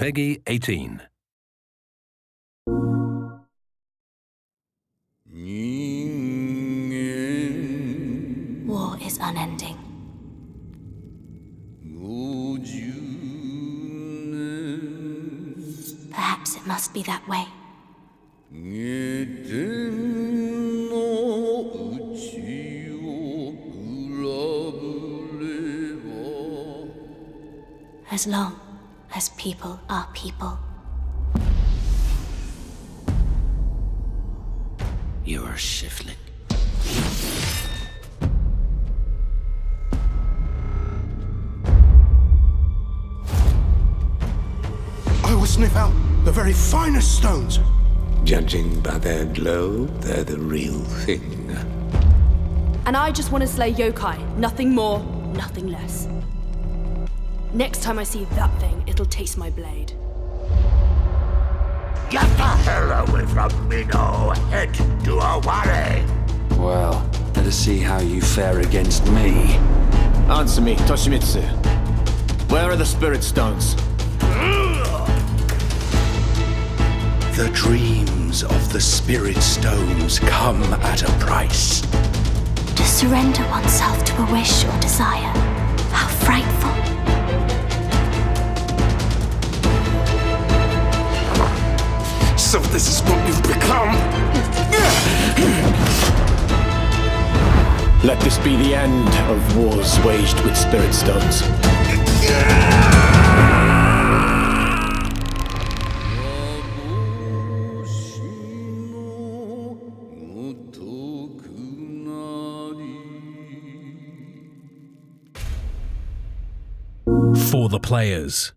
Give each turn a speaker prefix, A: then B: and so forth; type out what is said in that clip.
A: Peggy 18.
B: War is unending. Perhaps it must be that way. As long as people are people.
C: You're a shifling.
D: I will sniff out the very finest stones.
E: Judging by their glow, they're the real thing.
F: And I just want to slay yokai. Nothing more, nothing less. Next time I see that thing, it'll taste my blade.
G: Get the hell away from me now. Head to Awari.
C: Well, let us see how you fare against me.
H: Answer me, Toshimitsu. Where are the spirit stones?
D: The dreams of the spirit stones come at a price.
B: To surrender oneself to a wish or desire.
D: So this is what you've become.
H: Let this be the end of wars waged with spirit stones.
A: For the players.